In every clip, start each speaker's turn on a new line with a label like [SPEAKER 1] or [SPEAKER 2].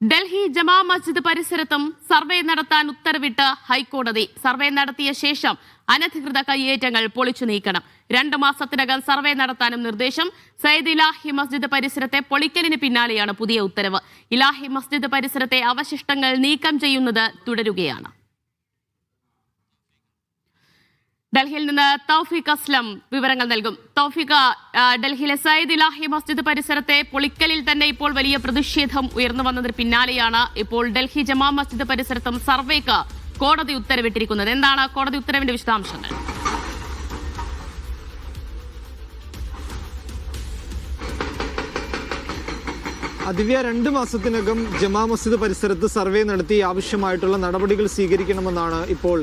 [SPEAKER 1] ഡൽഹി ജമാ മസ്ജിദ് പരിസരത്തും സർവേ നടത്താൻ ഉത്തരവിട്ട് ഹൈക്കോടതി. സർവേ നടത്തിയ ശേഷം അനധികൃത കയ്യേറ്റങ്ങൾ പൊളിച്ചു നീക്കണം. രണ്ട് മാസത്തിനകം സർവേ നടത്താനും നിർദ്ദേശം. സയ്യിദ് ഇലാഹി മസ്ജിദ് പരിസരത്തെ പൊളിക്കലിന് പിന്നാലെയാണ് പുതിയ ഉത്തരവ്. ഇലാഹി മസ്ജിദ് പരിസരത്തെ അവശിഷ്ടങ്ങൾ നീക്കം ചെയ്യുന്നത് തുടരുകയാണ്. ഡൽഹിയിൽ നിന്ന് തൗഫീഖ് അസ്ലം വിവരങ്ങൾ നൽകും. തൗഫീഖ ഡൽഹിയിലെ സയ്യിദ് ഇലാഹി മസ്ജിദ് പരിസരത്തെ പൊളിക്കലിൽ തന്നെ ഇപ്പോൾ വലിയ പ്രതിഷേധം ഉയർന്നു വന്നതിന് പിന്നാലെയാണ് ഇപ്പോൾ ഡൽഹി ജമാ മസ്ജിദ് പരിസരത്തും സർവേക്ക് കോടതി ഉത്തരവിട്ടിരിക്കുന്നത്. എന്താണ് കോടതി ഉത്തരവിന്റെ വിശദാംശങ്ങൾ?
[SPEAKER 2] ദിവ്യ രണ്ട് മാസത്തിനകം ജമാ മസ്ജിദ് പരിസരത്ത് സർവേ നടത്തി ആവശ്യമായിട്ടുള്ള നടപടികൾ സ്വീകരിക്കണമെന്നാണ് ഇപ്പോൾ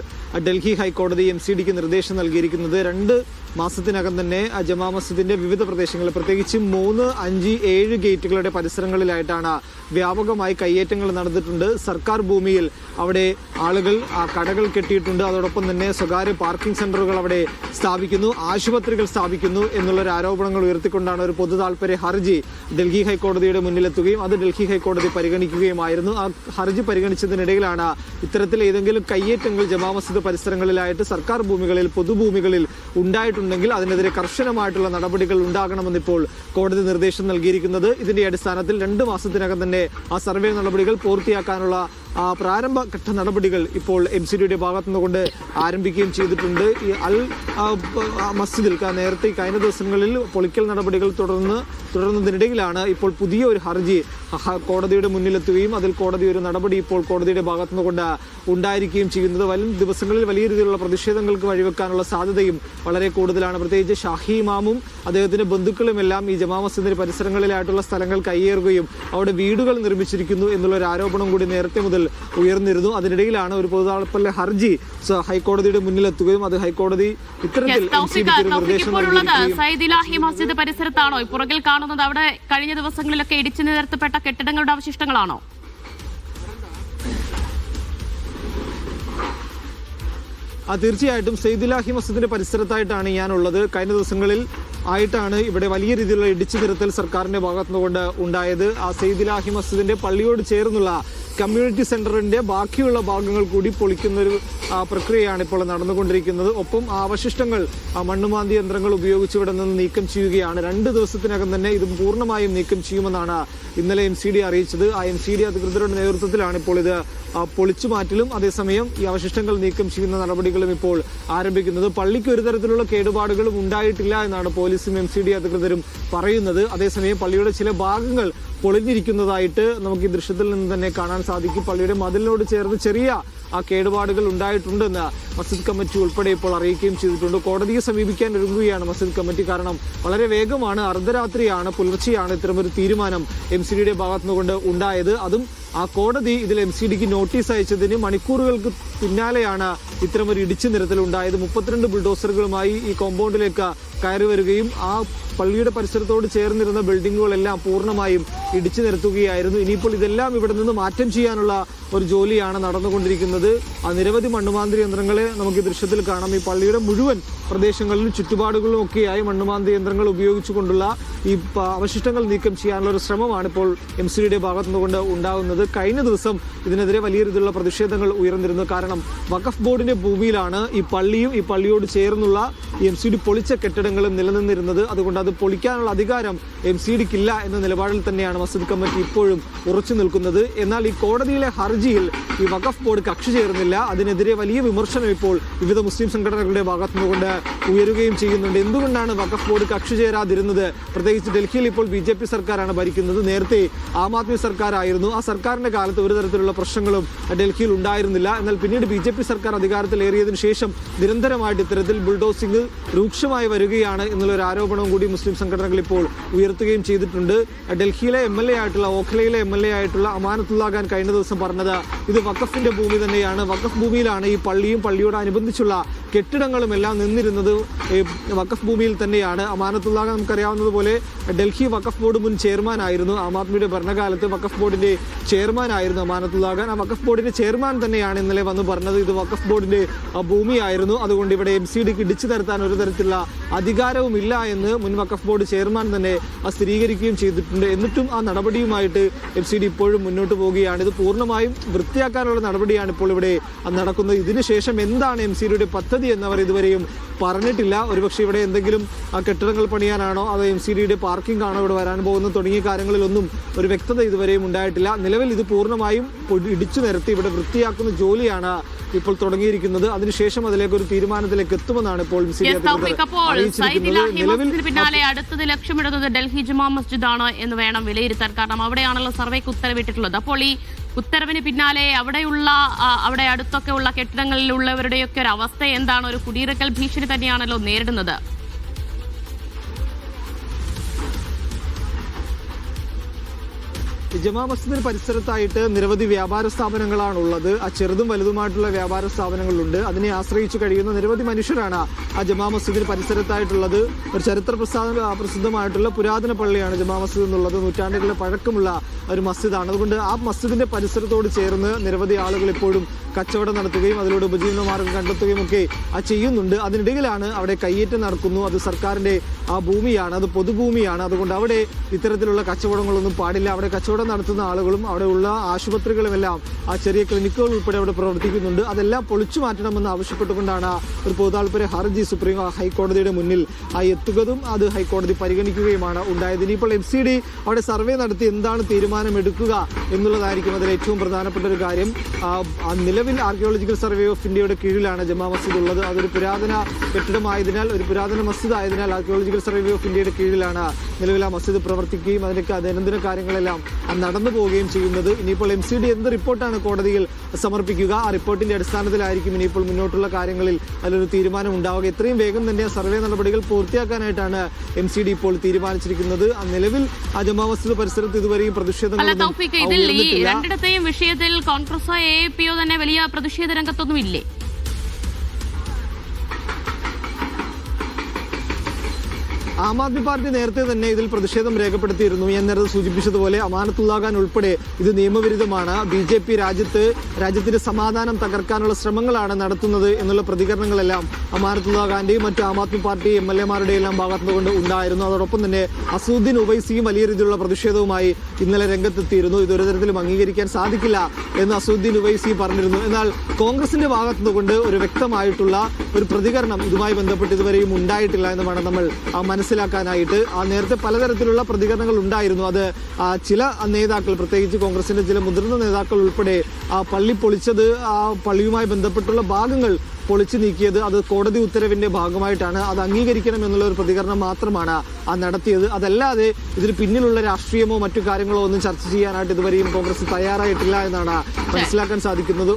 [SPEAKER 2] ഡൽഹി ഹൈക്കോടതി എം സി ഡിക്ക് നിർദ്ദേശം നൽകിയിരിക്കുന്നത്. രണ്ട് മാസത്തിനകം തന്നെ ജമാ മസ്ജിദിന്റെ വിവിധ പ്രദേശങ്ങളിൽ പ്രത്യേകിച്ച് മൂന്ന് അഞ്ച് ഏഴ് ഗേറ്റുകളുടെ പരിസരങ്ങളിലായിട്ടാണ് വ്യാപകമായി കയ്യേറ്റങ്ങൾ നടന്നിട്ടുണ്ട്. സർക്കാർ ഭൂമിയിൽ അവിടെ ആളുകൾ ആ കടകൾ കെട്ടിയിട്ടുണ്ട്. അതോടൊപ്പം തന്നെ സ്വകാര്യ പാർക്കിംഗ് സെന്ററുകൾ അവിടെ സ്ഥാപിക്കുന്നു ആശുപത്രികൾ സ്ഥാപിക്കുന്നു എന്നുള്ളൊരു ആരോപണങ്ങൾ ഉയർത്തിക്കൊണ്ടാണ് ഒരു പൊതു താൽപര്യ ഹർജി ഡൽഹി ഹൈക്കോടതിയുടെ മുന്നിലെത്തുകയും അത് ഡൽഹി ഹൈക്കോടതി പരിഗണിക്കുകയുമായിരുന്നു. ആ ഹർജി പരിഗണിച്ചതിനിടയിലാണ് ഇത്തരത്തിൽ ഏതെങ്കിലും കയ്യേറ്റങ്ങൾ ജമാ മസ്ജിദ് പരിസരങ്ങളിലായിട്ട് സർക്കാർ ഭൂമികളിൽ പൊതുഭൂമികളിൽ ഉണ്ടായിട്ടുണ്ടെങ്കിൽ അതിനെതിരെ കർശനമായിട്ടുള്ള നടപടികൾ ഉണ്ടാകണമെന്നിപ്പോൾ കോടതി നിർദ്ദേശം നൽകിയിരിക്കുന്നത്. ഇതിന്റെ അടിസ്ഥാനത്തിൽ രണ്ട് മാസത്തിനകം തന്നെ ആ സർവേ നടപടികൾ പൂർത്തിയാക്കാനുള്ള പ്രാരംഭഘട്ട നടപടികൾ ഇപ്പോൾ എം സി ഡിയുടെ ഭാഗത്തു നിന്നുകൊണ്ട് ആരംഭിക്കുകയും ചെയ്തിട്ടുണ്ട്. ഈ അൽ മസ്ജിദിൽ നേരത്തെ കഴിഞ്ഞ ദിവസങ്ങളിൽ പൊളിക്കൽ നടപടികൾ തുടർന്ന് തുടർന്നതിനിടയിലാണ് ഇപ്പോൾ പുതിയ ഒരു ഹർജി കോടതിയുടെ മുന്നിലെത്തുകയും അതിൽ കോടതി ഒരു നടപടി ഇപ്പോൾ കോടതിയുടെ ഭാഗത്തു നിന്നുകൊണ്ട് ഉണ്ടായിരിക്കുകയും ചെയ്യുന്നത്. വരും ദിവസങ്ങളിൽ വലിയ രീതിയിലുള്ള പ്രതിഷേധങ്ങൾക്ക് വഴിവെക്കാനുള്ള സാധ്യതയും വളരെ കൂടുതലാണ്. പ്രത്യേകിച്ച് ഷാഹി ഇമാമും അദ്ദേഹത്തിന്റെ ബന്ധുക്കളും എല്ലാം ഈ ജമാ മസ്ജിദിന്റെ പരിസരങ്ങളിലായിട്ടുള്ള സ്ഥലങ്ങൾ കയ്യേറുകയും അവിടെ വീടുകൾ നിർമ്മിച്ചിരിക്കുന്നു എന്നുള്ള ഒരു ആരോപണം കൂടി നേരത്തെ മുതൽ ഉയർന്നിരുന്നു. അതിനിടയിലാണ് ഒരു പൊതുതാളപ്പല്ല ഹർജി ഹൈക്കോടതിയുടെ മുന്നിലെത്തുകയും അത് ഹൈക്കോടതി ഇത്തരത്തിൽ
[SPEAKER 1] മസ്ജിദ് പരിസരത്താണോ? പുറകിൽ കാണുന്നത് അവിടെ കഴിഞ്ഞ ദിവസങ്ങളിലൊക്കെ ഇടിച്ചു നിരത്തപ്പെട്ട കെട്ടിടങ്ങളുടെ അവശിഷ്ടങ്ങളാണോ?
[SPEAKER 2] ആ തീർച്ചയായിട്ടും സെയ്ദിലാഹി മസ്ജിദിന്റെ പരിസരത്തായിട്ടാണ് ഞാനുള്ളത്. കഴിഞ്ഞ ദിവസങ്ങളിൽ ആയിട്ടാണ് ഇവിടെ വലിയ രീതിയിലുള്ള ഇടിച്ചു നിരത്തൽ സർക്കാരിന്റെ ഭാഗത്തുനിന്നുകൊണ്ട് ഉണ്ടായത്. ആ സെയ്ദിലാഹി മസ്ജിദിന്റെ പള്ളിയോട് ചേർന്നുള്ള കമ്മ്യൂണിറ്റി സെന്ററിന്റെ ബാക്കിയുള്ള ഭാഗങ്ങൾ കൂടി പൊളിക്കുന്നൊരു പ്രക്രിയയാണ് ഇപ്പോൾ നടന്നുകൊണ്ടിരിക്കുന്നത്. ഒപ്പം അവശിഷ്ടങ്ങൾ മണ്ണുമാന്തി യന്ത്രങ്ങൾ ഉപയോഗിച്ച് ഇവിടെ നിന്ന് നീക്കം ചെയ്യുകയാണ്. രണ്ട് ദിവസത്തിനകം തന്നെ ഇത് പൂർണമായും നീക്കം ചെയ്യുമെന്നാണ് ഇന്നലെ എം സി ഡി അറിയിച്ചത്. ആ എം സി ഡി അധികൃതരുടെ നേതൃത്വത്തിലാണ് ഇപ്പോൾ ഇത് പൊളിച്ചു മാറ്റലും. അതേസമയം ഈ അവശിഷ്ടങ്ങൾ നീക്കം ചെയ്യുന്ന നടപടികളും ഇപ്പോൾ ആരംഭിക്കുന്നത്. പള്ളിക്ക് ഒരു തരത്തിലുള്ള കേടുപാടുകളും ഉണ്ടായിട്ടില്ല എന്നാണ് പോലീസും എം സി ഡി അധികൃതരും പറയുന്നത്. അതേസമയം പള്ളിയുടെ ചില ഭാഗങ്ങൾ പൊളിഞ്ഞിരിക്കുന്നതായിട്ട് നമുക്ക് ഈ ദൃശ്യത്തിൽ നിന്ന് തന്നെ കാണാൻ സാധിക്കും. പള്ളിയുടെ മതിലിനോട് ചേർന്ന് ചെറിയ ആ കേടുപാടുകൾ ഉണ്ടായിട്ടുണ്ടെന്ന് മസ്ജിദ് കമ്മിറ്റി ഉൾപ്പെടെ ഇപ്പോൾ അറിയിക്കുകയും ചെയ്തിട്ടുണ്ട്. കോടതിയെ സമീപിക്കാൻ ഒരുങ്ങുകയാണ് മസ്ജിദ് കമ്മിറ്റി. കാരണം വളരെ വേഗമാണ് അർദ്ധരാത്രിയാണ് പുലർച്ചെയാണ് ഇത്തരമൊരു തീരുമാനം എം സി ഡിയുടെ ഭാഗത്തുനിന്നുകൊണ്ട് ഉണ്ടായത്. അതും ആ കോടതി ഇതിൽ എം സി ഡിക്ക് നോട്ടീസ് അയച്ചതിന് മണിക്കൂറുകൾക്ക് പിന്നാലെയാണ് ഇത്തരമൊരു ഇടിച്ചു നിരത്തിൽ ഉണ്ടായത്. മുപ്പത്തിരണ്ട് ബുൾഡോസറുകളുമായി ഈ കോമ്പൗണ്ടിലേക്ക് കയറി വരികയും ആ പള്ളിയുടെ പരിസരത്തോട് ചേർന്നിരുന്ന ബിൽഡിങ്ങുകളെല്ലാം പൂർണമായും ഇടിച്ചു നിരത്തുകയായിരുന്നു. ഇനിയിപ്പോൾ ഇതെല്ലാം ഇവിടെ നിന്ന് മാറ്റം ചെയ്യാനുള്ള ഒരു ജോലിയാണ് നടന്നുകൊണ്ടിരിക്കുന്നത്. ആ നിരവധി മണ്ണുമാന്തി യന്ത്രങ്ങളെ നമുക്ക് ദൃശ്യത്തിൽ കാണാം. ഈ പള്ളിയുടെ മുഴുവൻ പ്രദേശങ്ങളിലും ചുറ്റുപാടുകളിലും ഒക്കെയായി മണ്ണുമാന്തി യന്ത്രങ്ങൾ ഉപയോഗിച്ചുകൊണ്ടുള്ള ഈ അവശിഷ്ടങ്ങൾ നീക്കം ചെയ്യാനുള്ള ഒരു ശ്രമമാണ് ഇപ്പോൾ എം സി ഡിയുടെ ഭാഗത്തു നിന്നുകൊണ്ട് ഉണ്ടാകുന്നത് കഴിഞ്ഞ ദിവസം ഇതിനെതിരെ വലിയ രീതിയിലുള്ള പ്രതിഷേധങ്ങൾ ഉയർന്നിരുന്നു. കാരണം വഖഫ് ബോർഡിന്റെ ഭൂമിയിലാണ് ഈ പള്ളിയും ഈ പള്ളിയോട് ചേർന്നുള്ള എം സി ഡി പൊളിച്ച കെട്ടിടങ്ങളും നിലനിന്നിരുന്നത്. അതുകൊണ്ട് അത് പൊളിക്കാനുള്ള അധികാരം എം സി ഡിക്കില്ല എന്ന നിലപാടിൽ തന്നെയാണ് മസ്ജിദ് കമ്മിറ്റി ഇപ്പോഴും ഉറച്ചു നിൽക്കുന്നത്. എന്നാൽ ഈ കോടതിയിലെ ഹർജിയിൽ ഈ വഖഫ് ബോർഡ് കക്ഷി ചേർന്നില്ല അതിനെതിരെ വലിയ വിമർശനം ഇപ്പോൾ വിവിധ മുസ്ലിം സംഘടനകളുടെ ഭാഗത്തു നിന്നുകൊണ്ട് ഉയരുകയും ചെയ്യുന്നുണ്ട്. എന്തുകൊണ്ടാണ് വഖഫ് ബോർഡ് കക്ഷി ചേരാതിരുന്നത്? പ്രത്യേകിച്ച് ഡൽഹിയിൽ ഇപ്പോൾ ബി ജെ പി സർക്കാരാണ് ഭരിക്കുന്നത്. നേരത്തെ ആം ആദ്മി സർക്കാരായിരുന്നു. ആ സർക്കാരിന്റെ കാലത്ത് ഒരു തരത്തിലുള്ള പ്രശ്നങ്ങളും ഡൽഹിയിൽ ഉണ്ടായിരുന്നില്ല. എന്നാൽ പിന്നീട് ബി ജെ പി സർക്കാർ അധികാരത്തിലേറിയതിനു ശേഷം നിരന്തരമായിട്ട് ഇത്തരത്തിൽ ബുൾഡോസിംഗ് രൂക്ഷമായി വരികയാണ് എന്നുള്ള ഒരു ആരോപണവും കൂടി മുസ്ലിം സംഘടനകൾ ഇപ്പോൾ ഉയർത്തുകയും ചെയ്തിട്ടുണ്ട്. ഡൽഹിയിലെ എം എൽ എ ആയിട്ടുള്ള ഓഖലയിലെ എം എൽ എ ആയിട്ടുള്ള അമാനത്തുള്ള ഖാൻ കഴിഞ്ഞ ദിവസം പറഞ്ഞത് ഇത് വഖഫിന്റെ ഭൂമി തന്നെയാണ്. വഖഫ് ഭൂമിയിലാണ് ഈ പള്ളിയും പള്ളിയോടനുബന്ധിച്ചുള്ള കെട്ടിടങ്ങളും എല്ലാം നിന്നിരുന്നത് വഖഫ് ഭൂമിയിൽ തന്നെയാണ്. അമാനത്തുള്ള നമുക്കറിയാവുന്നതുപോലെ ഡൽഹി വഖഫ് ബോർഡ് മുൻ ചെയർമാൻ ആയിരുന്നു. ആം ആദ്മിയുടെ ഭരണകാലത്ത് വഖഫ് ബോർഡിന്റെ ചെയർമാൻ ആയിരുന്നു അമാനത്തുള്ള ആ വഖഫ് ബോർഡിന്റെ ചെയർമാൻ തന്നെയാണ് ഇന്നലെ വന്ന് പറഞ്ഞത്. ഇത് വഖഫ് ബോർഡിന്റെ ഭൂമിയായിരുന്നു. അതുകൊണ്ട് ഇവിടെ എം സി ഡിക്ക് ഇടിച്ചു തരത്താൻ ഒരു തരത്തിലുള്ള അധികാരവും ഇല്ല എന്ന് മുൻ വഖഫ് ബോർഡ് ചെയർമാൻ തന്നെ സ്ഥിരീകരിക്കുകയും ചെയ്തിട്ടുണ്ട്. എന്നിട്ടും ആ നടപടിയുമായിട്ട് എം സി ഡി ഇപ്പോഴും മുന്നോട്ട് പോവുകയാണ് ഇത് പൂർണമായും വൃത്തിയാക്കാനുള്ള നടപടിയാണ് ഇപ്പോൾ ഇവിടെ നടക്കുന്നത്. ഇതിനുശേഷം എന്താണ് എം സി ഡിയുടെ പദ്ധതി? എന്നവർ ഇതുവരെയും പറഞ്ഞിട്ടില്ല. ഒരുപക്ഷെ ഇവിടെ എന്തെങ്കിലും ആ കെട്ടിടങ്ങൾ പണിയാനാണോ അതോ എം സി ഡിയുടെ പാർക്കിംഗ് ആണോ ഇവിടെ വരാൻ പോകുന്നത് തുടങ്ങിയ കാര്യങ്ങളിലൊന്നും ഒരു വ്യക്തത ഇതുവരെയും ഉണ്ടായിട്ടില്ല. നിലവിൽ ഇത് പൂർണമായും ഇടിച്ചു നിരത്തി ഇവിടെ വൃത്തിയാക്കുന്ന ജോലിയാണ് ഇപ്പോൾ തുടങ്ങിയിരിക്കുന്നത്. അതിനുശേഷം അതിലേക്ക് ഒരു തീരുമാനത്തിലേക്ക് എത്തുമെന്നാണ് ഇപ്പോൾ
[SPEAKER 1] പിന്നാലെ അടുത്തത് ലക്ഷ്യമിടുന്നത് ഡൽഹി ജുമാ മസ്ജിദ് ആണ് എന്ന് വേണം വിലയിരുത്താൻ. കാരണം അവിടെയാണല്ലോ സർവേക്ക് ഉത്തരവിട്ടിട്ടുള്ളത്. അപ്പോൾ ഈ ഉത്തരവിന് പിന്നാലെ അവിടെയുള്ള അവിടെ അടുത്തൊക്കെ ഉള്ള കെട്ടിടങ്ങളിലുള്ളവരുടെയൊക്കെ ഒരു അവസ്ഥ എന്താണ്? ഒരു കുടിയിറക്കൽ ഭീഷണി തന്നെയാണല്ലോ നേരിടുന്നത്.
[SPEAKER 2] ജമാ മസ്ജിദിന് പരിസരത്തായിട്ട് നിരവധി വ്യാപാര സ്ഥാപനങ്ങളാണ് ഉള്ളത് ആ ചെറുതും വലുതുമായിട്ടുള്ള വ്യാപാര സ്ഥാപനങ്ങളുണ്ട്. അതിനെ ആശ്രയിച്ച് കഴിയുന്ന നിരവധി മനുഷ്യരാണ് ആ ജമാ മസ്ജിദിന് പരിസരത്തായിട്ടുള്ളത്. ഒരു ചരിത്ര പ്രസാദ പ്രസിദ്ധമായിട്ടുള്ള പുരാതന പള്ളിയാണ് ജമാ മസ്ജിദ് എന്നുള്ളത്. നൂറ്റാണ്ടുകളുടെ പഴക്കമുള്ള ഒരു മസ്ജിദാണ്. അതുകൊണ്ട് ആ മസ്ജിദിന്റെ പരിസരത്തോട് ചേർന്ന് നിരവധി ആളുകൾ ഇപ്പോഴും കച്ചവടം നടത്തുകയും അതിലൂടെ ഉപജീവന മാർഗം കണ്ടെത്തുകയും ഒക്കെ ചെയ്യുന്നുണ്ട്. അതിനിടയിലാണ് അവിടെ കയ്യേറ്റം നടക്കുന്നു. അത് സർക്കാരിന്റെ ആ ഭൂമിയാണ്. അത് പൊതുഭൂമിയാണ്. അതുകൊണ്ട് അവിടെ ഇത്തരത്തിലുള്ള കച്ചവടങ്ങളൊന്നും പാടില്ല. അവിടെ കച്ചവടം നടത്തുന്ന ആളുകളും അവിടെയുള്ള ആശുപത്രികളുമെല്ലാം ആ ചെറിയ ക്ലിനിക്കുകൾ ഉൾപ്പെടെ അവിടെ പ്രവർത്തിക്കുന്നുണ്ട്. അതെല്ലാം പൊളിച്ചു മാറ്റണമെന്ന് ആവശ്യപ്പെട്ടുകൊണ്ടാണ് ഒരു പൊതുതാൽപര്യ ഹർജി സുപ്രീം ഹൈക്കോടതിയുടെ മുന്നിൽ ആ എത്തുകതും അത് ഹൈക്കോടതി പരിഗണിക്കുകയുമാണ് ഉണ്ടായത്. ഇനിയിപ്പോൾ എം സി ഡി അവിടെ സർവേ നടത്തി എന്താണ് തീരുമാനമെടുക്കുക എന്നുള്ളതായിരിക്കും അതിൽ ഏറ്റവും പ്രധാനപ്പെട്ട ഒരു കാര്യം. നിലവിൽ ആർക്കിയോളജിക്കൽ സർവേ ഓഫ് ഇന്ത്യയുടെ കീഴിലാണ് ജമാ മസ്ജിദ് ഉള്ളത്. അതൊരു പുരാതന കെട്ടിടമായതിനാൽ ഒരു പുരാതന മസ്ജിദ് ആയതിനാൽ ആർക്കിയോളജിക്കൽ സർവേ ഓഫ് ഇന്ത്യയുടെ കീഴിലാണ് നിലവിൽ ആ മസ്ജിദ് പ്രവർത്തിക്കുകയും അതിനൊക്കെ ദൈനംദിന കാര്യങ്ങളെല്ലാം നടന്നു പോവുകയും ചെയ്യുന്നത്. ഇനിയിപ്പോൾ എം സി ഡി എന്ത് റിപ്പോർട്ടാണ് കോടതിയിൽ സമർപ്പിക്കുക? ആ റിപ്പോർട്ടിന്റെ അടിസ്ഥാനത്തിലായിരിക്കും ഇനിയിപ്പോൾ മുന്നോട്ടുള്ള കാര്യങ്ങളിൽ അതിലൊരു തീരുമാനം ഉണ്ടാവുക. എത്രയും വേഗം തന്നെ ആ സർവേ നടപടികൾ പൂർത്തിയാക്കാനായിട്ടാണ് എം സി ഡി ഇപ്പോൾ തീരുമാനിച്ചിരിക്കുന്നത്. ആ നിലവിൽ ആ ജമാ മസ്ജിദ് പരിസരത്ത് ഇതുവരെയും പ്രതിഷേധങ്ങൾ
[SPEAKER 1] രണ്ടിടത്തെയും വിഷയത്തിൽ കോൺഗ്രസ് എ പിയോ തന്നെ വലിയ പ്രതിഷേധ രംഗത്തൊന്നും ഇല്ലേ
[SPEAKER 2] ആം ആദ്മി പാർട്ടി നേരത്തെ തന്നെ ഇതിൽ പ്രതിഷേധം രേഖപ്പെടുത്തിയിരുന്നു. ഞാൻ നേരത്തെ സൂചിപ്പിച്ചതുപോലെ അമാനത്തുള്ളാകാൻ ഉൾപ്പെടെ ഇത് നിയമവിരുദ്ധമാണ്. ബി ജെ പി രാജ്യത്ത് രാജ്യത്തിന്റെ സമാധാനം തകർക്കാനുള്ള ശ്രമങ്ങളാണ് നടത്തുന്നത് എന്നുള്ള പ്രതികരണങ്ങളെല്ലാം അമാനത്തുള്ളാഖാന്റെയും മറ്റ് Aam Aadmi party M L എമാരുടെയും എല്ലാം ഭാഗത്തുകൊണ്ട് ഉണ്ടായിരുന്നു. അതോടൊപ്പം തന്നെ അസൂദ്ദീൻ ഉവൈസിയും വലിയ രീതിയിലുള്ള പ്രതിഷേധവുമായി ഇന്നലെ രംഗത്തെത്തിയിരുന്നു. ഇതൊരു തരത്തിലും അംഗീകരിക്കാൻ സാധിക്കില്ല എന്ന് അസൂദ്ദീൻ ഉവൈസി പറഞ്ഞിരുന്നു. എന്നാൽ കോൺഗ്രസിന്റെ ഭാഗത്തുനിന്നുകൊണ്ട് ഒരു വ്യക്തമായിട്ടുള്ള ഒരു പ്രതികരണം ഇതുമായി ബന്ധപ്പെട്ട് ഇതുവരെയും ഉണ്ടായിട്ടില്ല എന്ന് വേണം നമ്മൾ ആ, മനസ്സിലാക്കാനായിട്ട് ആ നേരത്തെ പലതരത്തിലുള്ള പ്രതികരണങ്ങൾ ഉണ്ടായിരുന്നു. അത് ചില നേതാക്കൾ പ്രത്യേകിച്ച് കോൺഗ്രസിന്റെ ചില മുതിർന്ന നേതാക്കൾ ഉൾപ്പെടെ ആ പള്ളി പൊളിച്ചത് ആ പള്ളിയുമായി ബന്ധപ്പെട്ടുള്ള ഭാഗങ്ങൾ പൊളിച്ചു നീക്കിയത് അത് കോടതി ഉത്തരവിന്റെ ഭാഗമായിട്ടാണ്. അത് അംഗീകരിക്കണം എന്നുള്ള ഒരു പ്രതികരണം മാത്രമാണ് ആ നടത്തിയത്. അതല്ലാതെ ഇതിന് പിന്നിലുള്ള രാഷ്ട്രീയമോ മറ്റു കാര്യങ്ങളോ ഒന്നും ചർച്ച ചെയ്യാനായിട്ട് ഇതുവരെയും കോൺഗ്രസ് തയ്യാറായിട്ടില്ല എന്നാണ് മനസ്സിലാക്കാൻ സാധിക്കുന്നത്.